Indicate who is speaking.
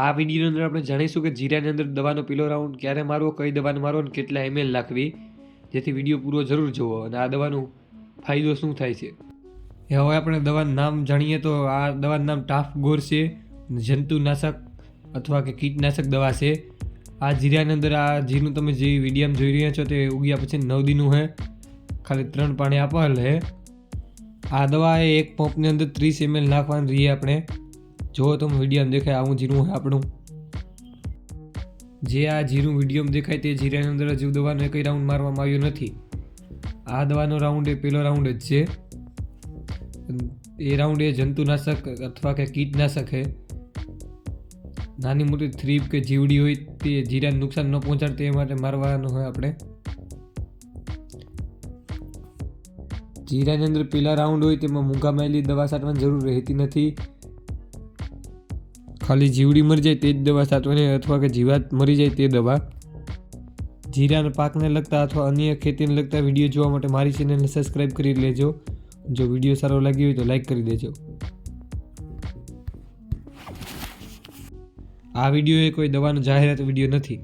Speaker 1: આ વિડીયોની અંદર આપણે જાણીશું કે જીરાની અંદર દવાનો પીલો રાઉન્ડ ક્યારે મારવો, કઈ દવાને મારવો અને કેટલા એમએલ નાખવી, જેથી વીડિયો પૂરો જરૂર જોવો અને આ દવાનો ફાયદો શું થાય છે. એ હવે આપણે દવાનું નામ જાણીએ તો આ દવાનું નામ ટાફ ગોર છે જંતુનાશક અથવા કે કીટનાશક દવા છે. આ જીરાની અંદર આ જીરું તમે જે વિડીયામાં જોઈ રહ્યા છો તે ઉગ્યા પછી નવ દીનું છે ખાલી ત્રણ પાણી આપવા લે આ દવા એક પંપની અંદર ત્રીસ એમએલ નાખવાની રહીએ આપણે. જો તમે વિડીયોમાં દેખાય આવું જીરું હોય આપણું. જે આ જીરું વિડીયોમાં દેખાય તે જીરાની અંદર જીવ દવાનો એકય રાઉન્ડ મારવામાં આવ્યો નથી. આ દવાનો રાઉન્ડ એ પહેલો રાઉન્ડ જ છે. એ રાઉન્ડ એ જંતુનાશક અથવા કે કીટનાશક છે. નાની મોટી થ્રીપ કે જીવડી હોય તે જીરાને નુકસાન ન પહોંચાડે તે માટે મારવાનું હોય આપણે. જીરાની અંદર પેલા રાઉન્ડ હોય તેમાં માયેલી દવા છાંટવાની જરૂર રહેતી નથી. ખાલી જીવડી મરી જાય તે જ દવા છાંટવાની અથવા કે જીવાત મરી જાય તે દવા. જીરાના પાકને લગતા અથવા અન્ય ખેતીને લગતા વીડિયો જોવા માટે મારી ચેનલને સબસ્ક્રાઈબ કરી લેજો. જો વીડિયો સારો લાગ્યો હોય તો લાઈક કરી દેજો. આ વીડિયો એ કોઈ દવાનો જાહેરાત વીડિયો નથી.